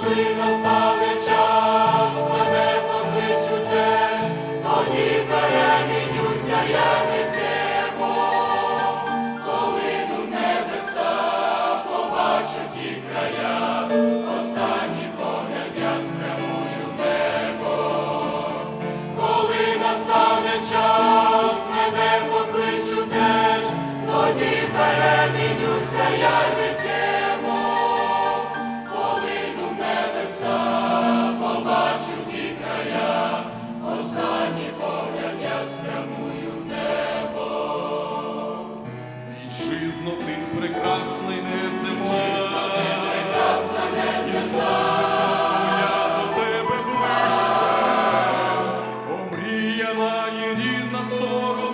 коли настав. прекрасний не Тебе ближче, омріяна і рідна сторона.